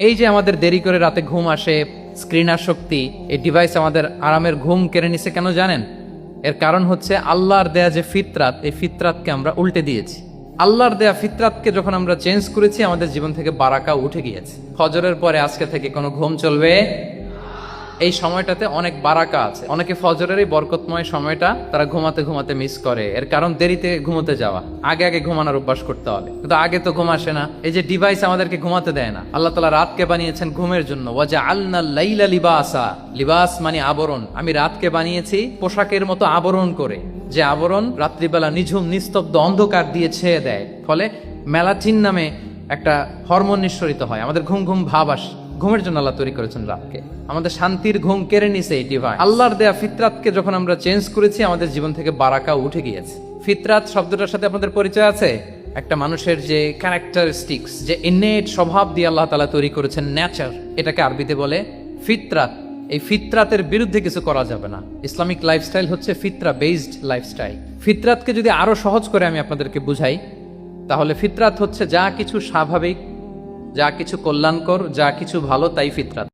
এই যে আমাদের দেরি করে রাতে ঘুম আসে স্ক্রিন শক্তি, এই ডিভাইস আমাদের আরামের ঘুম কেড়ে নিছে কেন জানেন? এর কারণ হচ্ছে আল্লাহর দেয়া যে ফিতরাত, এই ফিতরাতকে আমরা উল্টে দিয়েছি। আল্লাহর দেয়া ফিতরাতকে যখন আমরা চেঞ্জ করেছি, আমাদের জীবন থেকে বারাকা উঠে গিয়েছে। ফজরের পরে আজকে থেকে কোনো ঘুম চলবে? এই সময়টাতে অনেক বারাকা আছে। অনেকে ফজরের এই বরকতময় সময়টা তারা ঘুমাতে ঘুমাতে মিস করে। এর কারণ দেরিতে ঘুমোতে যাওয়া। আগে আগে ঘুমানোর অভ্যাস করতে হবে। কিন্তু আগে তো ঘুম আসে না। এই যে ডিভাইস আমাদেরকে ঘুমাতে দেয় না। আল্লাহ তালা রাতকে বানিয়েছেন ঘুমের জন্য। ওয়াজা আল্লাহ লাইলা লিবাসা। লিবাস মানে আবরণ। আমি রাতকে বানিয়েছি পোশাকের মতো আবরণ করে। যে আবরণ রাত্রিবেলা নিঝুম, নিস্তব্ধ অন্ধকার দিয়ে ছেয়ে দেয়। ফলে মেলাটিন নামে একটা হরমোন নিঃসরিত হয়। আমাদের ঘুম ঘুম ভাব আসে। ঘুমের জন্য আল্লাহ তৈরি করেছেন রাতকে। আমাদের শান্তির ঘুম কেড়ে নিছে এই ডিভাইস আল্লাহর দেয়া ফিতরাতকে যখন আমরা চেঞ্জ করেছি, আমাদের জীবন থেকে বারাকা উঠে গিয়েছে। ফিতরাত শব্দটার সাথে আপনাদের পরিচয় আছে? একটা মানুষের যে ক্যারেক্টারিস্টিক্স যে ইনেট স্বভাব দিয়ে আল্লাহ তালা তৈরি করেছেন ন্যাচার এটাকে আরবিতে বলে ফিতরাত। এই ফিতরাতের বিরুদ্ধে কিছু করা যাবে না। ইসলামিক লাইফস্টাইল হচ্ছে ফিতরা বেসড লাইফস্টাইল ফিতরাতকে যদি আরও সহজ করে আমি আপনাদেরকে বুঝাই, তাহলে ফিতরাত হচ্ছে যা কিছু স্বাভাবিক যা কিছু কল্যাণকর যা কিছু ভালো তাই ফিতরাত।